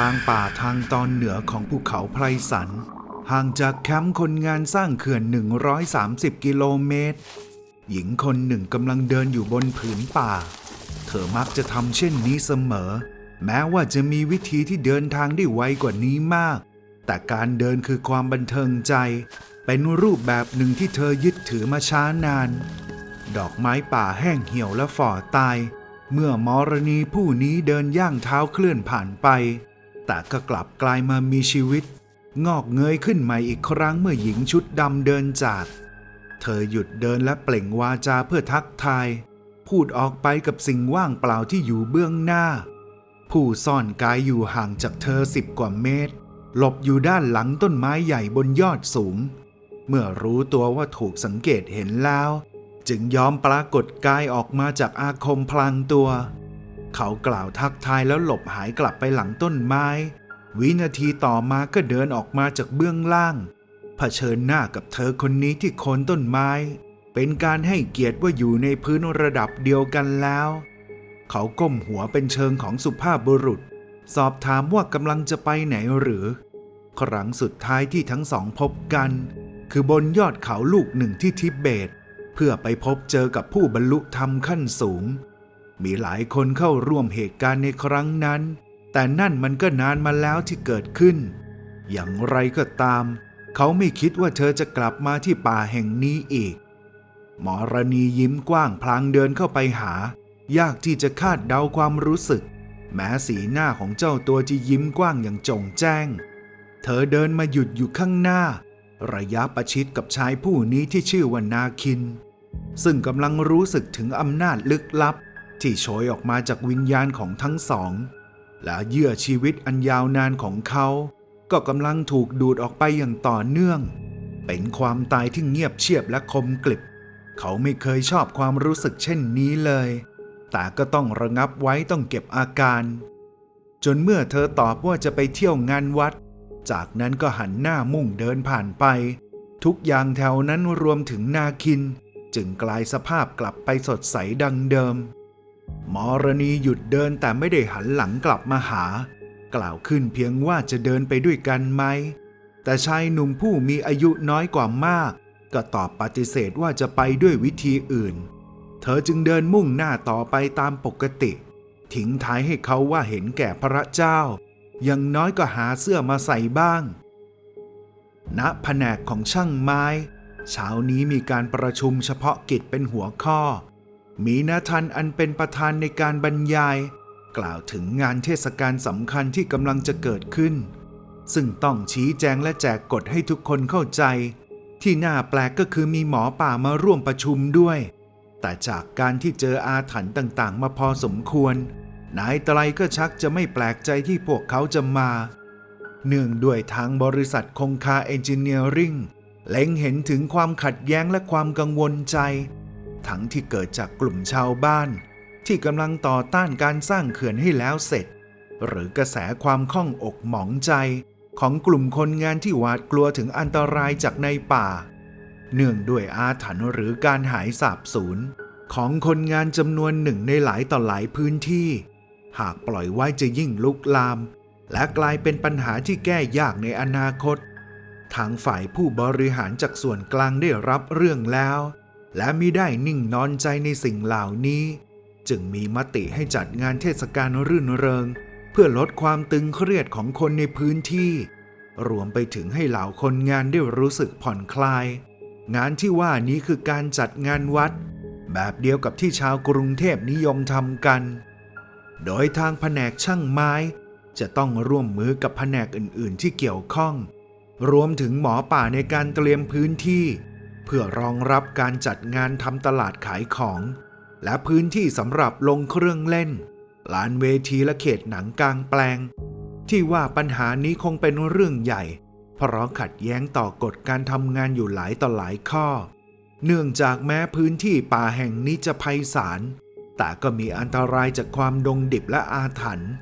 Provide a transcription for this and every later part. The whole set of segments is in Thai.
ลางป่าทางตอนเหนือของภูเขาไพรสัน ห่างจากแคมป์คนงานสร้างเขื่อน 130 กิโลเมตร หญิงคนหนึ่งกำลังเดินอยู่บนผืนป่า เธอมักจะทำเช่นนี้เสมอ แม้ว่าจะมีวิธีที่เดินทางได้ไวกว่านี้มาก แต่การเดินคือความบันเทิงใจ เป็นรูปแบบหนึ่งที่เธอยึดถือมาช้านาน ดอกไม้ป่าแห้งเหี่ยวและฝ่อตายเมื่อมรณีผู้นี้เดินย่างเท้าเคลื่อนผ่านไป แต่ก็กลับกลายมามีชีวิต งอกเงยขึ้นใหม่อีกครั้งเมื่อหญิงชุดดำเดินจาก เธอหยุดเดินและเปล่งวาจาเพื่อทักทาย พูดออกไปกับสิ่งว่างเปล่าที่อยู่เบื้องหน้า ผู้ซ่อนกายอยู่ห่างจากเธอสิบกว่าเมตร หลบอยู่ด้านหลังต้นไม้ใหญ่บนยอดสูง เมื่อรู้ตัวว่าถูกสังเกตเห็นแล้ว จึงยอมปรากฏกายออกมาจากอาคมพลางตัว เขากล่าวทักทายแล้วหลบหายกลับไปหลังต้นไม้ วินาทีต่อมาก็เดินออกมาจากเบื้องล่างเผชิญหน้ากับเธอคนนี้ที่โคนต้นไม้ เป็นการให้เกียรติว่าอยู่ในพื้นระดับเดียวกันแล้ว เขาก้มหัวเป็นเชิงของสุภาพบุรุษ สอบถามว่ากำลังจะไปไหนหรือ ครั้งสุดท้ายที่ทั้งสองพบกัน คือบนยอดเขาลูกหนึ่งที่ทิเบต เพื่อไปพบเจอกับผู้บรรลุธรรมขั้นสูง มีหลายคนเข้าร่วมเหตุการณ์ในครั้งนั้น แต่นั่นมันก็นานมาแล้วที่เกิดขึ้น อย่างไรก็ตาม เขาไม่คิดว่าเธอจะกลับมาที่ป่าแห่งนี้อีก หมอรณียิ้มกว้างพลางเดินเข้าไปหา ยากที่จะคาดเดาความรู้สึก แม้สีหน้าของเจ้าตัวจะยิ้มกว้างอย่างจงแจ้ง เธอเดินมาหยุดอยู่ข้างหน้า ระยะประชิดกับชายผู้นี้ที่ชื่อว่านาคิน ซึ่งกำลังรู้สึกถึงอำนาจลึกลับ ที่โชยออกมาจากวิญญาณของทั้งสอง และเยื่อชีวิตอันยาวนานของเขา ก็กำลังถูกดูดออกไปอย่างต่อเนื่อง เป็นความตายที่เงียบเชียบและคมกลิบ เขาไม่เคยชอบความรู้สึกเช่นนี้เลย แต่ก็ต้องระงับไว้ต้องเก็บอาการ จนเมื่อเธอตอบว่าจะไปเที่ยวงานวัด จากนั้นก็หันหน้ามุ่งเดินผ่านไป ทุกอย่างแถวนั้นรวมถึงนาคิน จึงกลายสภาพกลับไปสดใสดังเดิม มรณีหยุดเดินแต่ไม่ได้หันหลังกลับมาหา กล่าวขึ้นเพียงว่าจะเดินไปด้วยกันไหม แต่ชายหนุ่มผู้มีอายุน้อยกว่ามาก ก็ตอบปฏิเสธว่าจะไปด้วยวิธีอื่น เธอจึงเดินมุ่งหน้าต่อไปตามปกติ ทิ้งท้ายให้เขาว่าเห็นแก่พระเจ้าย่างน้อยก็หาเสื้อมาใส่บ้าง ณแผนกของช่างไม้ เช้านี้มีการประชุมเฉพาะกิจเป็นหัวข้อ มีนาทันอันเป็นประธานในการบรรยาย กล่าวถึงงานเทศกาลสำคัญที่กำลังจะเกิดขึ้น ซึ่งต้องชี้แจงและแจกกฎให้ทุกคนเข้าใจ ที่น่าแปลกก็คือมีหมอป่ามาร่วมประชุมด้วย แต่จากการที่เจออาถรรพ์ต่างๆ มาพอสมควร นายไตรก็ชักจะไม่แปลกใจที่พวกเขาจะมา เนื่องด้วยทางบริษัทคงคาเอนจิเนียริงเล็งเห็นถึงความขัดแย้งและความกังวลใจ ทั้งที่เกิดจากกลุ่มชาวบ้าน ที่กำลังต่อต้านการสร้างเขื่อนให้แล้วเสร็จ หรือกระแสความข้องอกหมองใจของกลุ่มคนงานที่หวาดกลัวถึงอันตรายจากในป่า เนื่องด้วยอาถรรพ์หรือการหายสาบสูญของคนงานจำนวนหนึ่งในหลายต่อหลายพื้นที่ หากปล่อยไว้จะยิ่งลุกลาม และกลายเป็นปัญหาที่แก้ยากในอนาคต ทางฝ่ายผู้บริหารจากส่วนกลางได้รับเรื่องแล้ว และมิได้นิ่งนอนใจในสิ่งเหล่านี้ จึงมีมติให้จัดงานเทศกาลรื่นเริง เพื่อลดความตึงเครียดของคนในพื้นที่ รวมไปถึงให้เหล่าคนงานได้รู้สึกผ่อนคลาย งานที่ว่านี้คือการจัดงานวัด แบบเดียวกับที่ชาวกรุงเทพนิยมทำกัน โดยทางแผนกช่างไม้ จะต้องร่วมมือกับแผนกอื่น ๆ ที่เกี่ยวข้อง รวมถึงหมอป่าในการเตรียมพื้นที่ พื่อรองรับการจัดงานทำตลาดขายของ และพื้นที่สำหรับลงเครื่องเล่น ลานเวทีและเขตหนังกลางแปลง ที่ว่าปัญหานี้คงเป็นเรื่องใหญ่ เพราะขัดแย้งต่อกฎการทำงานอยู่หลายต่อหลายข้อ เนื่องจากแม้พื้นที่ป่าแห่งนี้จะไพศาลแต่ก็มีอันตรายจากความดงดิบและอาถรรพ์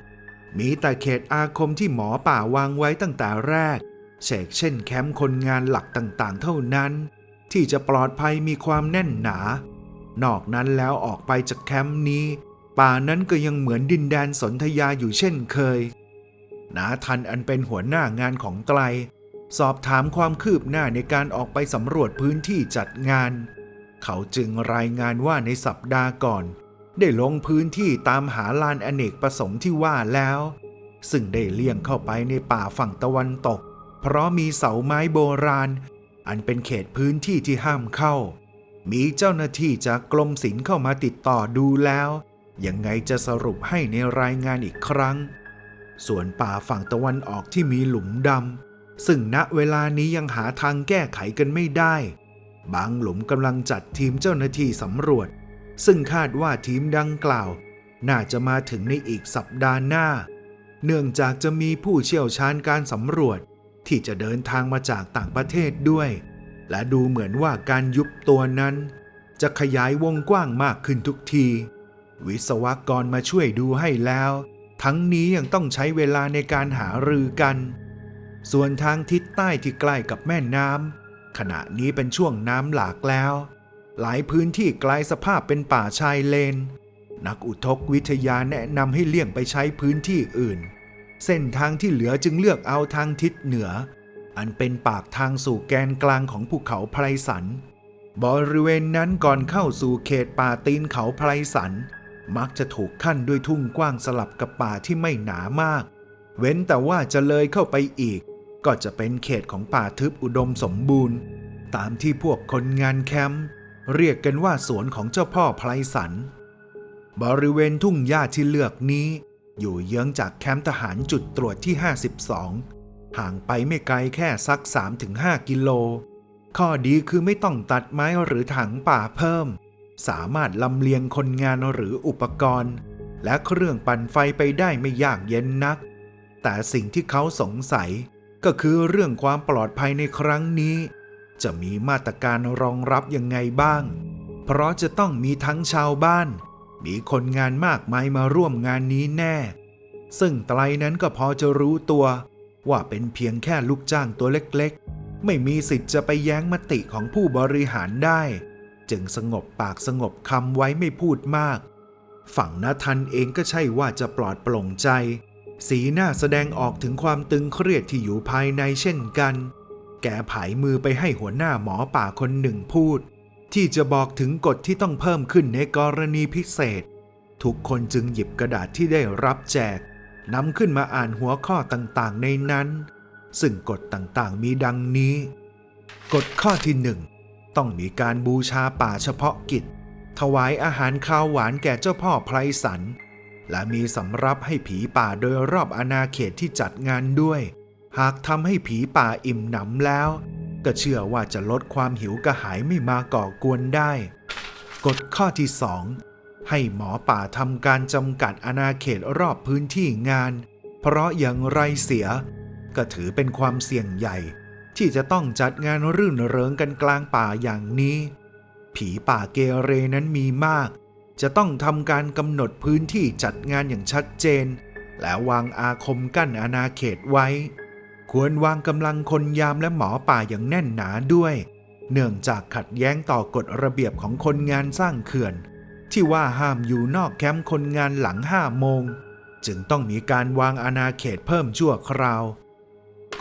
มีแต่เขตอาคมที่หมอป่าวางไว้ตั้งแต่แรกเชกเช่นแคมป์คนงานหลักต่างๆ เท่านั้น ที่จะปลอดภัยมีความแน่นหนา นอกนั้นแล้วออกไปจากแคมป์นี้ ป่านั้นก็ยังเหมือนดินแดนสนธยาอยู่เช่นเคย นาทันอันเป็นหัวหน้างานของไกล สอบถามความคืบหน้าในการออกไปสำรวจพื้นที่จัดงาน เขาจึงรายงานว่าในสัปดาห์ก่อน ได้ลงพื้นที่ตามหาลานอเนกประสงค์ที่ว่าแล้ว ซึ่งได้เลี่ยงเข้าไปในป่าฝั่งตะวันตก เพราะมีเสาไม้โบราณ อันเป็นเขตพื้นที่ที่ห้ามเข้า มีเจ้าหน้าที่จากกรมศิลป์เข้ามาติดต่อดูแล้ว ยังไงจะสรุปให้ในรายงานอีกครั้ง ส่วนป่าฝั่งตะวันออกที่มีหลุมดำซึ่งณเวลานี้ยังหาทางแก้ไขกันไม่ได้ บางหลุมกำลังจัดทีมเจ้าหน้าที่สำรวจ ซึ่งคาดว่าทีมดังกล่าว น่าจะมาถึงในอีกสัปดาห์หน้า เนื่องจากจะมีผู้เชี่ยวชาญการสำรวจ ที่จะเดินทางมาจากต่างประเทศด้วย และดูเหมือนว่าการยุบตัวนั้น จะขยายวงกว้างมากขึ้นทุกที วิศวกรมาช่วยดูให้แล้ว ทั้งนี้ยังต้องใช้เวลาในการหารือกัน ส่วนทางทิศใต้ที่ใกล้กับแม่น้ำขณะนี้เป็นช่วงน้ำหลากแล้ว หลายพื้นที่กลายสภาพเป็นป่าชายเลน นักอุทกวิทยาแนะนำให้เลี่ยงไปใช้พื้นที่อื่น เส้นทางที่เหลือจึงเลือกเอาทางทิศเหนือ อันเป็นปากทางสู่แกนกลางของภูเขาไพรสัน บริเวณนั้นก่อนเข้าสู่เขตป่าตีนเขาไพรสัน มักจะถูกขั้นด้วยทุ่งกว้างสลับกับป่าที่ไม่หนามาก เว้นแต่ว่าจะเลยเข้าไปอีก ก็จะเป็นเขตของป่าทึบอุดมสมบูรณ์ ตามที่พวกคนงานแคมป์เรียกกันว่าสวนของเจ้าพ่อไพรสัน บริเวณทุ่งหญ้าที่เลือกนี้ อยู่เยื้องจากแคมป์ทหารจุดตรวจที่ 52 ห่างไปไม่ไกลแค่สัก 3-5 กิโล ข้อดีคือไม่ต้องตัดไม้หรือถังป่าเพิ่ม สามารถลำเลียงคนงานหรืออุปกรณ์ และเครื่องปั่นไฟไปได้ไม่ยากเย็นนัก แต่สิ่งที่เขาสงสัยก็คือเรื่องความปลอดภัยในครั้งนี้ จะมีมาตรการรองรับยังไงบ้าง เพราะจะต้องมีทั้งชาวบ้าน มีคนงานมากมายมาร่วมงานนี้แน่ ซึ่งไตรนั้นก็พอจะรู้ตัว ว่าเป็นเพียงแค่ลูกจ้างตัวเล็กๆ ไม่มีสิทธิ์จะไปแย้งมติของผู้บริหารได้ จึงสงบปากสงบคำไว้ไม่พูดมาก ฝั่งนาทันเองก็ใช่ว่าจะปลอดโปร่งใจ สีหน้าแสดงออกถึงความตึงเครียดที่อยู่ภายในเช่นกัน แกผายมือไปให้หัวหน้าหมอป่าคนหนึ่งพูด ที่จะบอกถึงกฎที่ต้องเพิ่มขึ้นในกรณีพิเศษ ทุกคนจึงหยิบกระดาษที่ได้รับแจกนำขึ้นมาอ่านหัวข้อต่างๆ ในนั้น ซึ่งกฎต่างๆ มีดังนี้ กฎข้อที่หนึ่งต้องมีการบูชาป่าเฉพาะกิจ ถวายอาหารข้าวหวานแก่เจ้าพ่อไพรสัน และมีสำรับให้ผีป่าโดยรอบอาณาเขตที่จัดงานด้วย หากทำให้ผีป่าอิ่มหนำแล้ว ก็เชื่อว่าจะลดความหิวกระหายไม่มาก่อกวนได้ กฎข้อที่สองให้หมอป่าทำการจำกัดอาณาเขตรอบพื้นที่งาน เพราะอย่างไรเสีย ก็ถือเป็นความเสี่ยงใหญ่ ที่จะต้องจัดงานรื่นเริงกันกลางป่าอย่างนี้ ผีป่าเกเรนั้นมีมาก จะต้องทำการกำหนดพื้นที่จัดงานอย่างชัดเจน และวางอาคมกั้นอาณาเขตไว้ ควรวางกำลังคนยามและหมอป่าอย่างแน่นหนาด้วย เนื่องจากขัดแย้งต่อกฎระเบียบของคนงานสร้างเขื่อน ที่ว่าห้ามอยู่นอกแคมป์คนงานหลังห้าโมง จึงต้องมีการวางอาณาเขตเพิ่มชั่วคราว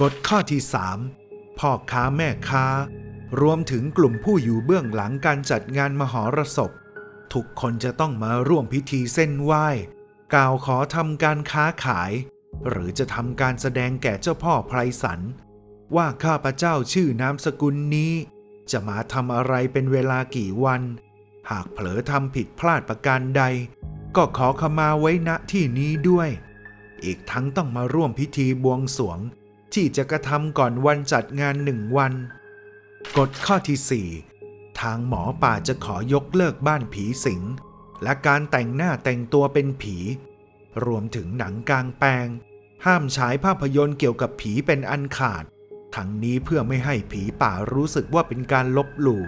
กฎข้อที่ 3 พ่อค้าแม่ค้า รวมถึงกลุ่มผู้อยู่เบื้องหลังการจัดงานมหรสพ ทุกคนจะต้องมาร่วมพิธีเส้นไหว้ กล่าวขอทำการค้าขาย หรือจะทำการแสดงแก่เจ้าพ่อไพรสัน ว่าข้าพเจ้าชื่อนามสกุลนี้ จะมาทำอะไรเป็นเวลากี่วัน หากเผลอทำผิดพลาดประการใด ก็ขอขมาไว้ณที่นี้ด้วย อีกทั้งต้องมาร่วมพิธีบวงสวง ที่จะกระทำก่อนวันจัดงานหนึ่งวัน กฎข้อที่4ทางหมอป่าจะขอยกเลิกบ้านผีสิง และการแต่งหน้าแต่งตัวเป็นผี รวมถึงหนังกลางแปลง ห้ามฉายภาพยนตร์เกี่ยวกับผีเป็นอันขาด ทั้งนี้เพื่อไม่ให้ผีป่ารู้สึกว่าเป็นการลบหลู่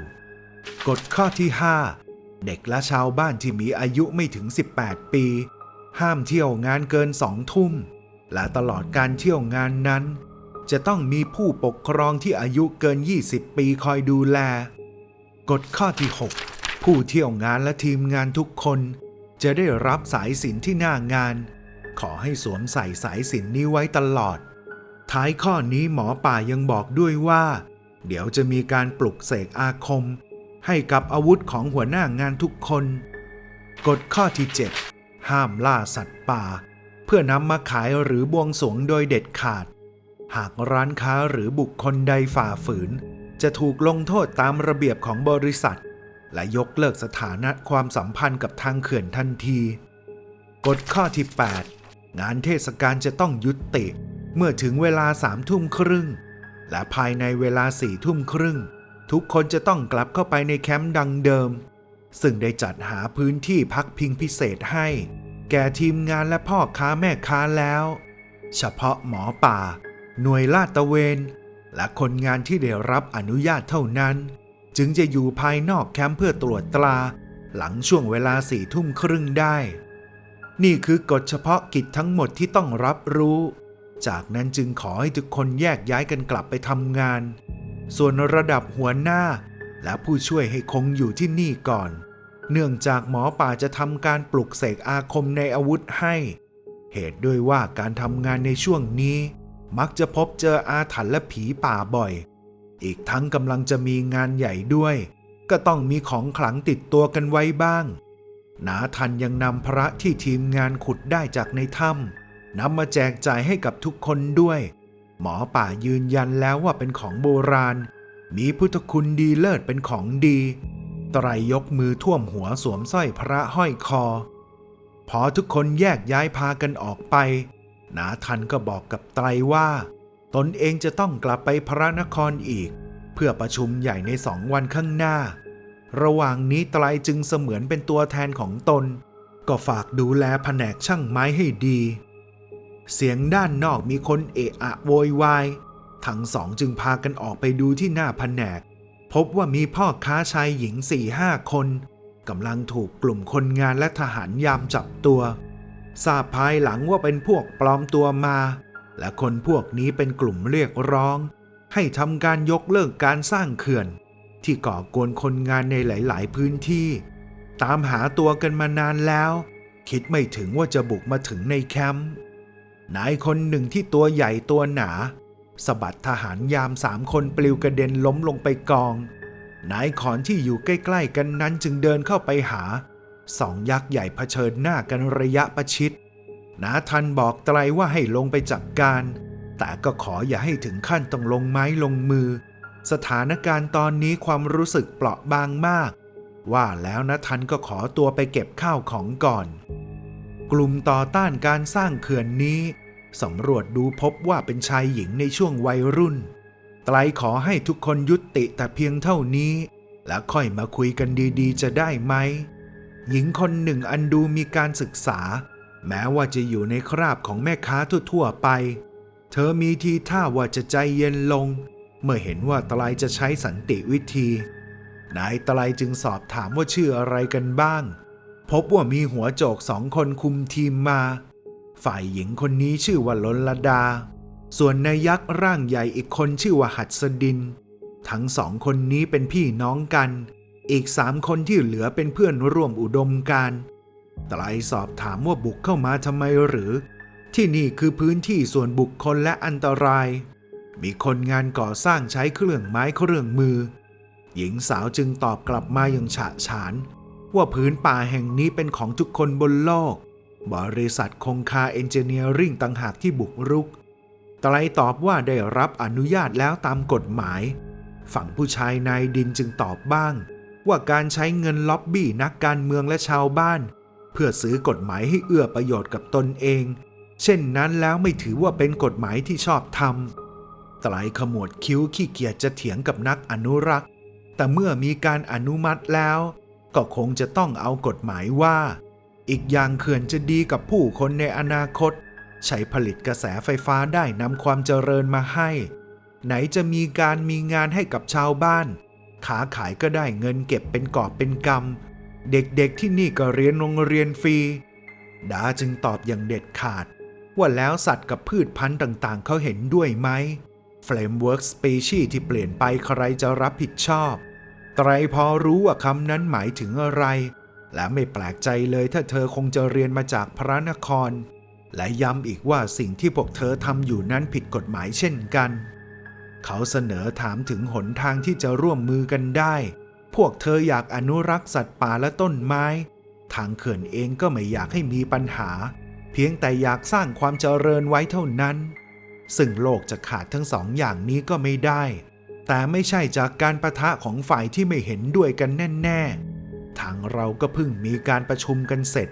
กฎข้อที่ 5 เด็กและชาวบ้านที่มีอายุไม่ถึง 18 ปี ห้ามเที่ยวงานเกินสองทุ่ม และตลอดการเที่ยวงานนั้น จะต้องมีผู้ปกครองที่อายุเกิน 20 ปีคอยดูแล กฎข้อที่ 6 ผู้เที่ยวงานและทีมงานทุกคน จะได้รับสายสินที่หน้างาน ขอให้สวมใส่สายสิญจนนี้ไว้ตลอด ท้ายข้อนี้หมอป่ายังบอกด้วยว่า เดี๋ยวจะมีการปลุกเสกอาคม ให้กับอาวุธของหัวหน้างานทุกคน กฎข้อที่ 7 ห้ามล่าสัตว์ป่า เพื่อนำมาขายหรือบวงสวงโดยเด็ดขาด หากร้านค้าหรือบุคคลใดฝ่าฝืน จะถูกลงโทษตามระเบียบของบริษัท และยกเลิกสถานะความสัมพันธ์กับทางเขื่อนทันทีกฎข้อที่ 8 งานเทศกาลจะต้องยุติ เมื่อถึงเวลาสามทุ่มครึ่ง และภายในเวลาสี่ทุ่มครึ่ง ทุกคนจะต้องกลับเข้าไปในแคมป์ดังเดิม ซึ่งได้จัดหาพื้นที่พักพิงพิเศษให้ แก่ทีมงานและพ่อค้าแม่ค้าแล้ว เฉพาะหมอป่า หน่วยลาดตระเวน และคนงานที่ได้รับอนุญาตเท่านั้น จึงจะอยู่ภายนอกแคมป์เพื่อตรวจตรา หลังช่วงเวลาสี่ทุ่มครึ่งได้ นี่คือกฎเฉพาะกิจทั้งหมดที่ต้องรับรู้ จากนั้นจึงขอให้ทุกคนแยกย้ายกันกลับไปทำงาน ส่วนระดับหัวหน้า และผู้ช่วยให้คงอยู่ที่นี่ก่อน เนื่องจากหมอป่าจะทำการปลุกเสกอาคมในอาวุธให้ เหตุด้วยว่าการทำงานในช่วงนี้ มักจะพบเจออาถรรพ์และผีป่าบ่อย อีกทั้งกำลังจะมีงานใหญ่ด้วย ก็ต้องมีของขลังติดตัวกันไว้บ้าง นาทันยังนำพระที่ทีมงานขุดได้จากในถ้ำนำมาแจกจ่ายให้กับทุกคนด้วย หมอป่ายืนยันแล้วว่าเป็นของโบราณ มีพุทธคุณดีเลิศเป็นของดี ไตรยกมือท่วมหัวสวมสร้อยพระห้อยคอ พอทุกคนแยกย้ายพากันออกไป นาทันก็บอกกับไตรว่า ตนเองจะต้องกลับไปพระนครอีก เพื่อประชุมใหญ่ในสองวันข้างหน้า ระหว่างนี้ไตรจึงเสมือนเป็นตัวแทนของตน ก็ฝากดูแลแผนกช่างไม้ให้ดี เสียงด้านนอกมีคนเอะอะโวยวาย ทั้งสองจึงพากันออกไปดูที่หน้าแผนก พบว่ามีพ่อค้าชายหญิงสี่ห้าคนกำลังถูกกลุ่มคนงานและทหารยามจับตัวทราบภายหลังว่าเป็นพวกปลอมตัวมา และคนพวกนี้เป็นกลุ่มเรียกร้อง ให้ทำการยกเลิกการสร้างเขื่อน ที่ก่อกวนคนงานในหลาย ๆ พื้นที่ ตามหาตัวกันมานานแล้ว คิดไม่ถึงว่าจะบุกมาถึงในแคมป์นายคนหนึ่งที่ตัวใหญ่ตัวหนาสะบัดทหารยามสามคนปลิวกระเด็นล้มลงไปกอง นายขอนที่อยู่ใกล้ ๆ กันนั้นจึงเดินเข้าไปหาสองยักษ์ใหญ่เผชิญหน้ากันระยะประชิดนาทันบอกไตรว่าให้ลงไปจัดการ แต่ก็ขออย่าให้ถึงขั้นต้องลงไม้ลงมือ สถานการณ์ตอนนี้ความรู้สึกเปราะบางมาก ว่าแล้วนะทันก็ขอตัวไปเก็บข้าวของก่อน กลุ่มต่อต้านการสร้างเขื่อนนี้สำรวจดูพบว่าเป็นชายหญิงในช่วงวัยรุ่น ไตรขอให้ทุกคนยุติแต่เพียงเท่านี้ และค่อยมาคุยกันดีๆ จะได้ไหม หญิงคนหนึ่งอันดูมีการศึกษา แม้ว่าจะอยู่ในคราบของแม่ค้าทั่วๆไป เธอมีทีท่าว่าจะใจเย็นลง เมื่อเห็นว่าตะไตรจะใช้สันติวิธี นายตะไตรจึงสอบถามว่าชื่ออะไรกันบ้าง พบว่ามีหัวโจกสองคนคุมทีมมา ฝ่ายหญิงคนนี้ชื่อว่าลลดา ส่วนนายยักษ์ร่างใหญ่อีกคนชื่อว่าหัดสดิน ทั้งสองคนนี้เป็นพี่น้องกัน อีกสามคนที่เหลือเป็นเพื่อนร่วมอุดมการณ์ไตรสอบถามว่าบุกเข้ามาทำไมหรือ ที่นี่คือพื้นที่ส่วนบุคคลและอันตราย มีคนงานก่อสร้างใช้เครื่องไม้เครื่องมือ หญิงสาวจึงตอบกลับมาอย่างฉะฉาน ว่าพื้นป่าแห่งนี้เป็นของทุกคนบนโลก บริษัทคงคาเอนจิเนียริ่งต่างหากที่บุกรุกไตรตอบว่าได้รับอนุญาตแล้วตามกฎหมาย ฝั่งผู้ชายนายดินจึงตอบบ้าง ว่าการใช้เงินล็อบบี้นักการเมืองและชาวบ้าน เพื่อซื้อกฎหมายให้เอื้อประโยชน์กับตนเอง เช่นนั้นแล้วไม่ถือว่าเป็นกฎหมายที่ชอบธรรม ไตรขมวดคิ้วขี้เกียจจะเถียงกับนักอนุรักษ์ แต่เมื่อมีการอนุมัติแล้ว ก็คงจะต้องเอากฎหมายว่า อีกอย่างเขื่อนจะดีกับผู้คนในอนาคต ใช้ผลิตกระแสไฟฟ้าได้นำความเจริญมาให้ ไหนจะมีการมีงานให้กับชาวบ้าน ขาขายก็ได้เงินเก็บเป็นกอบเป็นกำเด็กๆที่นี่ก็เรียนโรงเรียนฟรีดาจึงตอบอย่างเด็ดขาด ว่าแล้วสัตว์กับพืชพันธุ์ต่างๆ เขาเห็นด้วยไหม Framework Species ที่เปลี่ยนไปใครจะรับผิดชอบ ไตรพอรู้ว่าคำนั้นหมายถึงอะไร และไม่แปลกใจเลยถ้าเธอคงจะเรียนมาจากพระนคร และย้ำอีกว่าสิ่งที่พวกเธอทำอยู่นั้นผิดกฎหมายเช่นกัน เขาเสนอถามถึงหนทางที่จะร่วมมือกันได้ พวกเธออยากอนุรักษ์สัตว์ป่าและต้นไม้ ทางเขื่อนเองก็ไม่อยากให้มีปัญหา เพียงแต่อยากสร้างความเจริญไว้เท่านั้น ซึ่งโลกจะขาดทั้งสองอย่างนี้ก็ไม่ได้ แต่ไม่ใช่จากการประทะของฝ่ายที่ไม่เห็นด้วยกันแน่ ๆ ทางเราก็เพิ่งมีการประชุมกันเสร็จ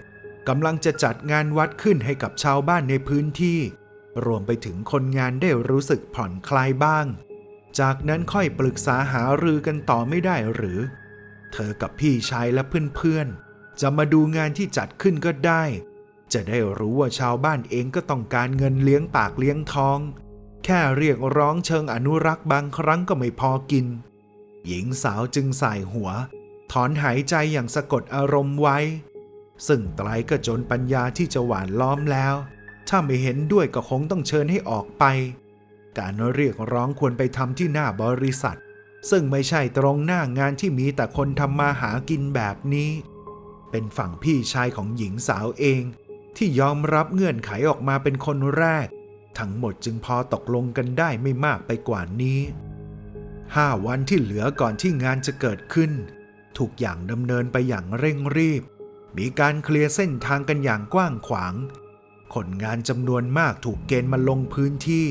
กำลังจะจัดงานวัดขึ้นให้กับชาวบ้านในพื้นที่ รวมไปถึงคนงานได้รู้สึกผ่อนคลายบ้าง จากนั้นค่อยปรึกษาหารือกันต่อไม่ได้หรือ เธอกับพี่ชายและเพื่อนๆจะมาดูงานที่จัดขึ้นก็ได้ จะได้รู้ว่าชาวบ้านเองก็ต้องการเงินเลี้ยงปากเลี้ยงท้อง แค่เรียกร้องเชิงอนุรักษ์บางครั้งก็ไม่พอกิน หญิงสาวจึงสายหัว ถอนหายใจอย่างสะกดอารมณ์ไว้ ซึ่งไตรก็จนปัญญาที่จะหวานล้อมแล้ว ถ้าไม่เห็นด้วยก็คงต้องเชิญให้ออกไป การเรียกร้องควรไปทำที่หน้าบริษัท ซึ่งไม่ใช่ตรงหน้างานที่มีแต่คนทำมาหากินแบบนี้ เป็นฝั่งพี่ชายของหญิงสาวเอง ที่ยอมรับเงื่อนไขออกมาเป็นคนแรก ทั้งหมดจึงพอตกลงกันได้ไม่มากไปกว่านี้ห้าวันที่เหลือก่อนที่งานจะเกิดขึ้น ทุกอย่างดำเนินไปอย่างเร่งรีบ มีการเคลียร์เส้นทางกันอย่างกว้างขวาง คนงานจำนวนมากถูกเกณฑ์มาลงพื้นที่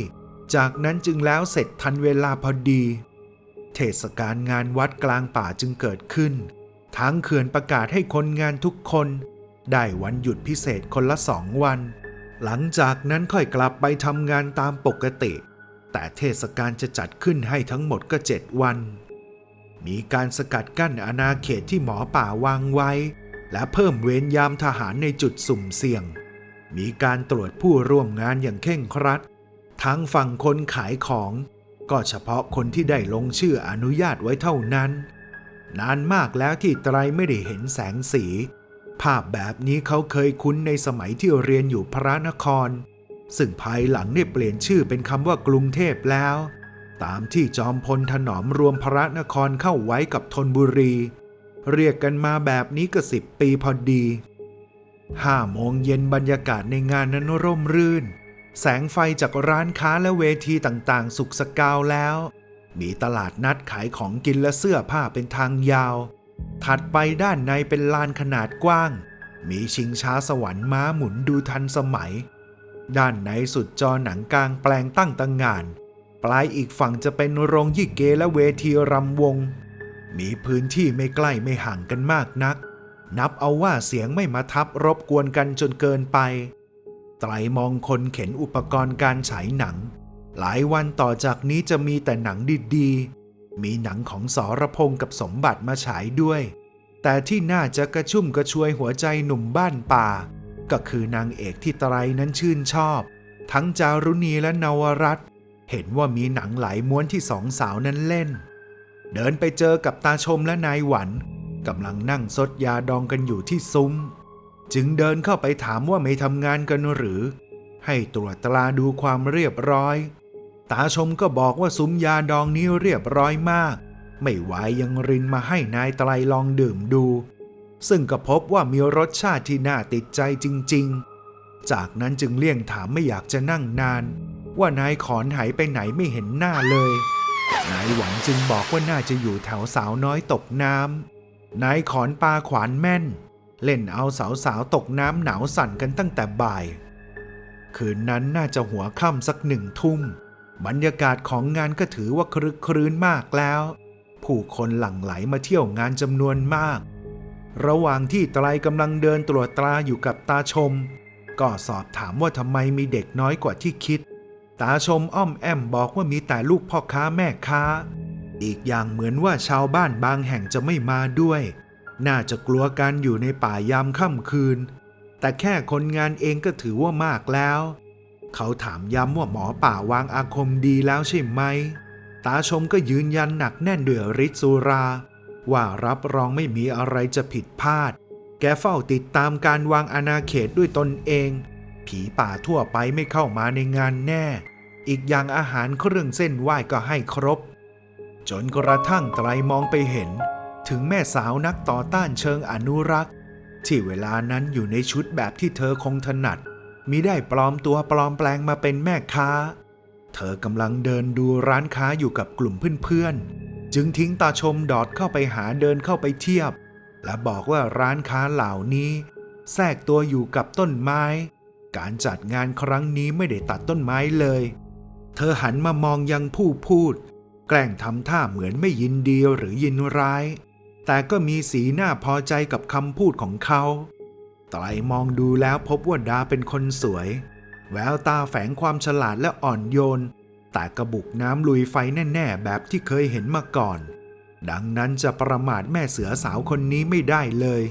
จากนั้นจึงแล้วเสร็จทันเวลาพอดี เทศกาลงานวัดกลางป่าจึงเกิดขึ้น ทางเขื่อนประกาศให้คนงานทุกคน ได้วันหยุดพิเศษคนละสองวัน หลังจากนั้นค่อยกลับไปทำงานตามปกติ แต่เทศกาลจะจัดขึ้นให้ทั้งหมดก็เจ็ดวัน มีการสกัดกั้นอาณาเขตที่หมอป่าวางไว้ และเพิ่มเวรยามทหารในจุดสุ่มเสี่ยง มีการตรวจผู้ร่วมงานอย่างเคร่งครัด ทั้งฝั่งคนขายของก็เฉพาะคนที่ได้ลงชื่ออนุญาตไว้เท่านั้น นานมากแล้วที่ไตรไม่ได้เห็นแสงสี ภาพแบบนี้เขาเคยคุ้นในสมัยที่เรียนอยู่พระนคร ซึ่งภายหลังได้เปลี่ยนชื่อเป็นคำว่ากรุงเทพแล้ว ตามที่จอมพลถนอมรวมพระนครเข้าไว้กับธนบุรี เรียกกันมาแบบนี้ก็สิบปีพอดีห้าโมงเย็นบรรยากาศในงานนั้นร่มรื่น แสงไฟจากร้านค้าและเวทีต่างๆ สุกสกาวแล้ว มีตลาดนัดขายของกินและเสื้อผ้าเป็นทางยาว ถัดไปด้านในเป็นลานขนาดกว้าง มีชิงช้าสวรรค์ม้าหมุนดูทันสมัย ด้านในสุดจอหนังกลางแปลงตั้งตังงาน ปลายอีกฝั่งจะเป็นโรงยี่เกและเวทีรำวง มีพื้นที่ไม่ใกล้ไม่ห่างกันมากนัก นับเอาว่าเสียงไม่มาทับรบกวนกันจนเกินไป ไตรมองคนเข็นอุปกรณ์การฉายหนัง หลายวันต่อจากนี้จะมีแต่หนังดีๆ มีหนังของสรพงษ์กับสมบัติมาฉายด้วย แต่ที่น่าจะกระชุ่มกระชวยหัวใจหนุ่มบ้านป่า ก็คือนางเอกที่ไตรนั้นชื่นชอบ ทั้งจารุณีและนวรัตนเห็นว่ามีหนังหลายม้วนที่สองสาวนั้นเล่น เดินไปเจอกับตาชมและนายหวันกำลังนั่งซดยาดองกันอยู่ที่ซุ้ม จึงเดินเข้าไปถามว่าไม่ทำงานกันหรือ ให้ตรวจตราดูความเรียบร้อย ตาชมก็บอกว่าซุ้มยาดองนี้เรียบร้อยมาก ไม่ไหวยังรินมาให้นายไตรลองดื่มดู ซึ่งก็พบว่ามีรสชาติที่น่าติดใจจริง ๆ จากนั้นจึงเลี่ยงถามไม่อยากจะนั่งนาน ว่านายขอนหายไปไหนไม่เห็นหน้าเลย นายหวังจึงบอกว่าน่าจะอยู่แถวสาวน้อยตกน้ำนายขอนปลาขวานแม่น เล่นเอาสาวๆตกน้ำหนาวสั่นกันตั้งแต่บ่าย คืนนั้นน่าจะหัวค่ำสักหนึ่งทุ่ม บรรยากาศของงานก็ถือว่าครึกครื้นมากแล้ว ผู้คนหลั่งไหลมาเที่ยวงานจำนวนมาก ระหว่างที่ไตรกำลังเดินตรวจตราอยู่กับตาชม ก็สอบถามว่าทำไมมีเด็กน้อยกว่าที่คิด ตาชมอ้อมแอมบอกว่ามีแต่ลูกพ่อค้าแม่ค้า อีกอย่างเหมือนว่าชาวบ้านบางแห่งจะไม่มาด้วย น่าจะกลัวการอยู่ในป่ายามค่ำคืน แต่แค่คนงานเองก็ถือว่ามากแล้ว เขาถามย้ำว่าหมอป่าวางอาคมดีแล้วใช่ไหม ตาชมก็ยืนยันหนักแน่นด้วยฤทธิ์สุรา ว่ารับรองไม่มีอะไรจะผิดพลาด แกเฝ้าติดตามการวางอาณาเขตด้วยตนเอง ผีป่าทั่วไปไม่เข้ามาในงานแน่ อีกอย่างอาหารเครื่องเส้นไหว้ก็ให้ครบ จนกระทั่งไตรมองไปเห็น ถึงแม่สาวนักต่อต้านเชิงอนุรักษ์ ที่เวลานั้นอยู่ในชุดแบบที่เธอคงถนัด มิได้ปลอมตัวปลอมแปลงมาเป็นแม่ค้า เธอกำลังเดินดูร้านค้าอยู่กับกลุ่มเพื่อนๆ จึงทิ้งตาชมดอดเข้าไปหาเดินเข้าไปเทียบ และบอกว่าร้านค้าเหล่านี้ แทรกตัวอยู่กับต้นไม้ การจัดงานครั้งนี้ไม่ได้ตัดต้นไม้เลย เธอหันมามองยังผู้พูด แกล้งทำท่าเหมือนไม่ยินดีหรือยินร้าย แต่ก็มีสีหน้าพอใจกับคำพูดของเขา ไตรมองดูแล้วพบว่าดาเป็นคนสวย แววตาแฝงความฉลาดและอ่อนโยน แต่กระบุกน้ำลุยไฟแน่ๆ แบบที่เคยเห็นมาก่อน ดังนั้นจะประมาทแม่เสือสาวคนนี้ไม่ได้เลย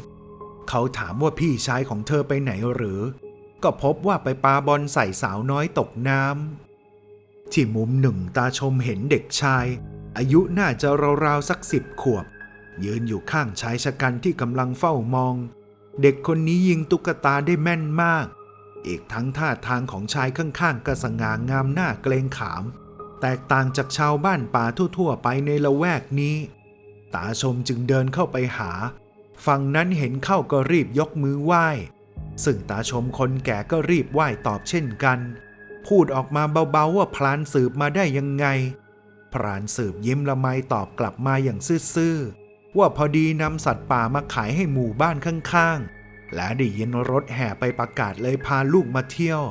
เขาถามว่าพี่ชายของเธอไปไหนหรือ ก็พบว่าไปปาบอลใส่สาวน้อยตกน้ำที่มุมหนึ่งตาชมเห็นเด็กชาย อายุน่าจะราวๆสักสิบขวบ ยืนอยู่ข้างชายชะกันที่กำลังเฝ้ามอง เด็กคนนี้ยิงตุ๊กตาได้แม่นมาก อีกทั้งท่าทางของชายข้างๆก็สง่างามหน้าเกรงขาม แตกต่างจากชาวบ้านป่าทั่วๆ ไปในละแวกนี้ ตาชมจึงเดินเข้าไปหา ฝั่งนั้นเห็นเข้าก็รีบยกมือไหว้ ซึ่งตาชมคนแก่ก็รีบไหว้ตอบเช่นกัน พูดออกมาเบาๆว่าพลานสืบมาได้ยังไง พรานสืบยิ้มละไมตอบกลับมาอย่างซื่อๆ ว่าพอดีนำสัตว์ป่ามาขายให้หมู่บ้านข้างๆ และได้ยินรถแห่ไปประกาศเลยพาลูกมาเที่ยว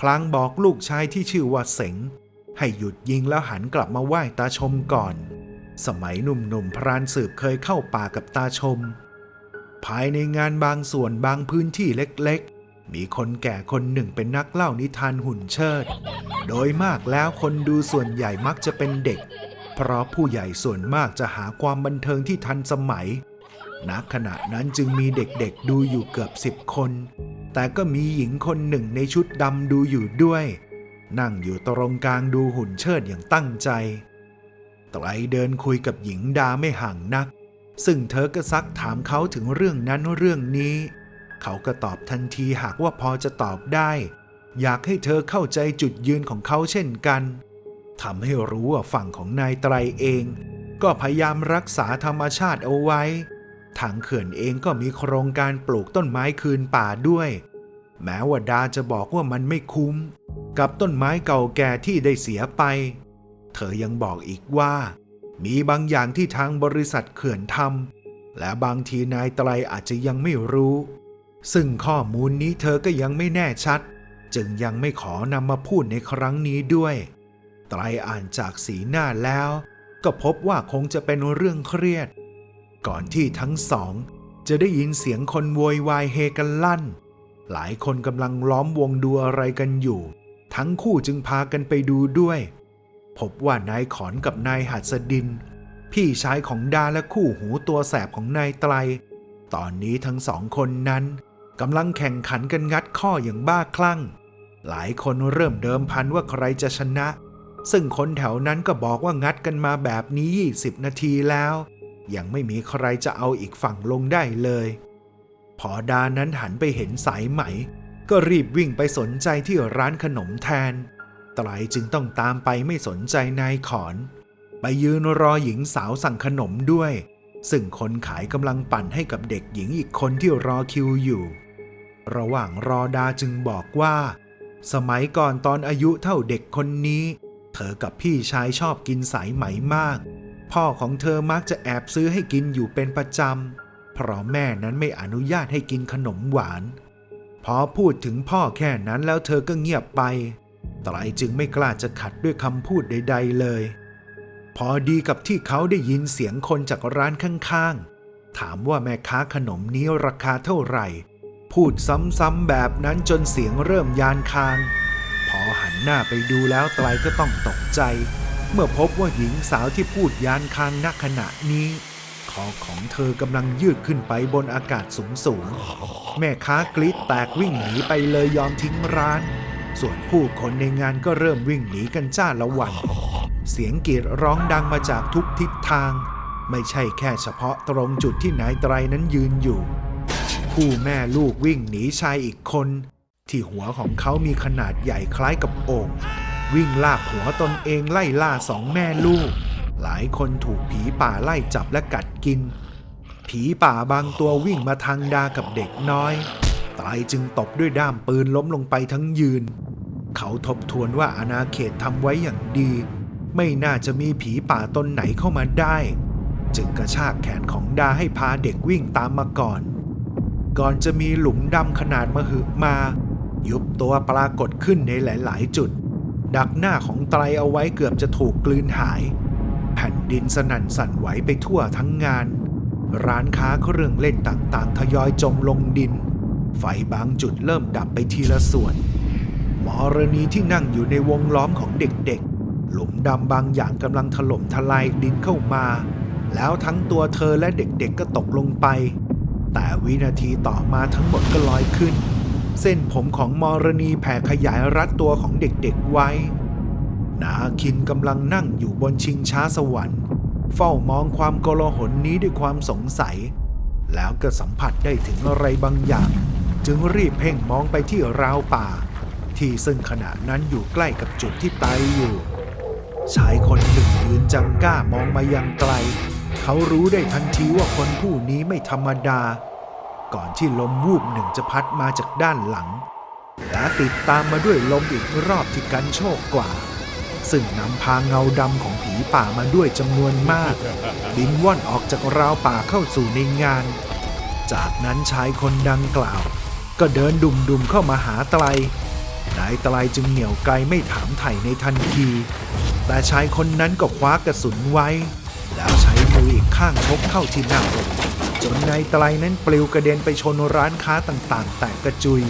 พลางบอกลูกชายที่ชื่อว่าเสงให้หยุดยิงแล้วหันกลับมาไหว้ตาชมก่อน สมัยหนุ่มๆพรานสืบเคยเข้าป่ากับตาชม ภายในงานบางส่วนบางพื้นที่เล็กๆ มีคนแก่คนหนึ่งเป็นนักเล่านิทานหุ่นเชิด โดยมากแล้วคนดูส่วนใหญ่มักจะเป็นเด็ก เพราะผู้ใหญ่ส่วนมากจะหาความบันเทิงที่ทันสมัยณขณะนั้นจึงมีเด็กๆดูอยู่เกือบสิบคน แต่ก็มีหญิงคนหนึ่งในชุดดำดูอยู่ด้วย นั่งอยู่ตรงกลางดูหุ่นเชิดอย่างตั้งใจไตรเดินคุยกับหญิงดาไม่ห่างนัก ซึ่งเธอก็ซักถามเขาถึงเรื่องนั้นเรื่องนี้ เขาก็ตอบทันทีหากว่าพอจะตอบได้ อยากให้เธอเข้าใจจุดยืนของเขาเช่นกัน ทำให้รู้ว่าฝั่งของนายไตรเอง ก็พยายามรักษาธรรมชาติเอาไว้ ทางเขื่อนเองก็มีโครงการปลูกต้นไม้คืนป่าด้วย แม้ว่าดาจะบอกว่ามันไม่คุ้ม กับต้นไม้เก่าแก่ที่ได้เสียไป เธอยังบอกอีกว่า มีบางอย่างที่ทางบริษัทเขื่อนทำและบางทีนายไตรอาจจะยังไม่รู้ ซึ่งข้อมูลนี้เธอก็ยังไม่แน่ชัด จึงยังไม่ขอนำมาพูดในครั้งนี้ด้วย ไตรอ่านจากสีหน้าแล้ว ก็พบว่าคงจะเป็นเรื่องเครียด ก่อนที่ทั้งสอง จะได้ยินเสียงคนโวยวายเฮกันลั่น หลายคนกำลังล้อมวงดูอะไรกันอยู่ ทั้งคู่จึงพากันไปดูด้วย พบว่านายขอนกับนายหัสดิน พี่ชายของดาและคู่หูตัวแสบของนายไตร ตอนนี้ทั้งสองคนนั้นกำลังแข่งขันกันงัดข้ออย่างบ้าคลั่ง หลายคนเริ่มเดิมพันว่าใครจะชนะ ซึ่งคนแถวนั้นก็บอกว่างัดกันมาแบบนี้ 20 นาทีแล้ว ยังไม่มีใครจะเอาอีกฝั่งลงได้เลย พอดานั้นหันไปเห็นสายไหม ก็รีบวิ่งไปสนใจที่ร้านขนมแทนไตรจึงต้องตามไปไม่สนใจนายขอน ไปยืนรอหญิงสาวสั่งขนมด้วย ซึ่งคนขายกำลังปั่นให้กับเด็กหญิงอีกคนที่รอคิวอยู่ ระหว่างรอดาจึงบอกว่า สมัยก่อนตอนอายุเท่าเด็กคนนี้ เธอกับพี่ชายชอบกินสายไหมมาก พ่อของเธอมักจะแอบซื้อให้กินอยู่เป็นประจำ เพราะแม่นั้นไม่อนุญาตให้กินขนมหวาน พอพูดถึงพ่อแค่นั้นแล้วเธอก็เงียบไป ไตรจึงไม่กล้าจะขัดด้วยคำพูดใด ๆเลย พอดีกับที่เขาได้ยินเสียงคนจากร้านข้างๆ ถามว่าแม่ค้าขนมนี้ราคาเท่าไหร่ พูดซ้ำๆแบบนั้นจนเสียงเริ่มยานคาง อหันหน้าไปดูแล้วไตรก็ต้องตกใจ เมื่อพบว่าหญิงสาวที่พูดยานคางณขณะนี้คอของเธอกำลังยืดขึ้นไปบนอากาศสูงๆแม่ค้ากรีดแตกวิ่งหนีไปเลยยอมทิ้งร้าน ส่วนผู้คนในงานก็เริ่มวิ่งหนีกันจ้าละวัน เสียงกรีดร้องดังมาจากทุกทิศทาง ไม่ใช่แค่เฉพาะตรงจุดที่นายไตรนั้นยืนอยู่ คู่แม่ลูกวิ่งหนีชายอีกคน ที่หัวของเขามีขนาดใหญ่คล้ายกับโอ่งวิ่งลากหัวตนเองไล่ล่าสองแม่ลูก หลายคนถูกผีป่าไล่จับและกัดกิน ผีป่าบางตัววิ่งมาทางดากับเด็กน้อยตตายจึงตบด้วยด้ามปืนล้มลงไปทั้งยืน เขาทบทวนว่าอาณาเขตทำไว้อย่างดี ไม่น่าจะมีผีป่าตนไหนเข้ามาได้ จึงกระชากแขนของดาให้พาเด็กวิ่งตามมาก่อน ก่อนจะมีหลุมดำขนาดมหึมา ยุบตัวปรากฏขึ้นในหลาย ๆ จุด ดักหน้าของไตรเอาไว้เกือบจะถูกกลืนหาย แผ่นดินสนั่นสั่นไหวไปทั่วทั้งงาน ร้านค้าเครื่องเล่นต่าง ๆ ทยอยจมลงดิน ไฟบางจุดเริ่มดับไปทีละส่วน หมอรณีที่นั่งอยู่ในวงล้อมของเด็ก ๆ หลุมดำบางอย่างกำลังถล่มทลายดินเข้ามา แล้วทั้งตัวเธอและเด็ก ๆ ก็ตกลงไป แต่วินาทีต่อมาทั้งหมดก็ลอยขึ้น เส้นผมของมรณีแผ่ขยายรัดตัวของเด็กๆไว้ นาคินกำลังนั่งอยู่บนชิงช้าสวรรค์ เฝ้ามองความโกลาหลนี้ด้วยความสงสัย แล้วก็สัมผัสได้ถึงอะไรบางอย่าง จึงรีบเพ่งมองไปที่ราวป่า ที่ซึ่งขณะนั้นอยู่ใกล้กับจุดที่ไตายอยู่ ชายคนหนึ่งยืนจังก้ามองมายังไกล เขารู้ได้ทันทีว่าคนผู้นี้ไม่ธรรมดา ก่อนที่ลมวูบหนึ่งจะพัดมาจากด้านหลัง และติดตามมาด้วยลมอีกรอบที่กันโชกกว่า ซึ่งนำพาเงาดำของผีป่ามาด้วยจำนวนมาก บินว่อนออกจากราวป่าเข้าสู่ในงาน จากนั้นชายคนดังกล่าว ก็เดินดุมๆเข้ามาหาไตรนายไตรจึงเหนี่ยวไกลไม่ถามไถ่ในทันที แต่ชายคนนั้นก็คว้ากระสุนไว้ แล้วใช้มืออีกข้างชกเข้าที่หน้าอก จนนายไตรนั้นปลิวกระเด็นไปชนร้านค้าต่างๆ แตกกระจุย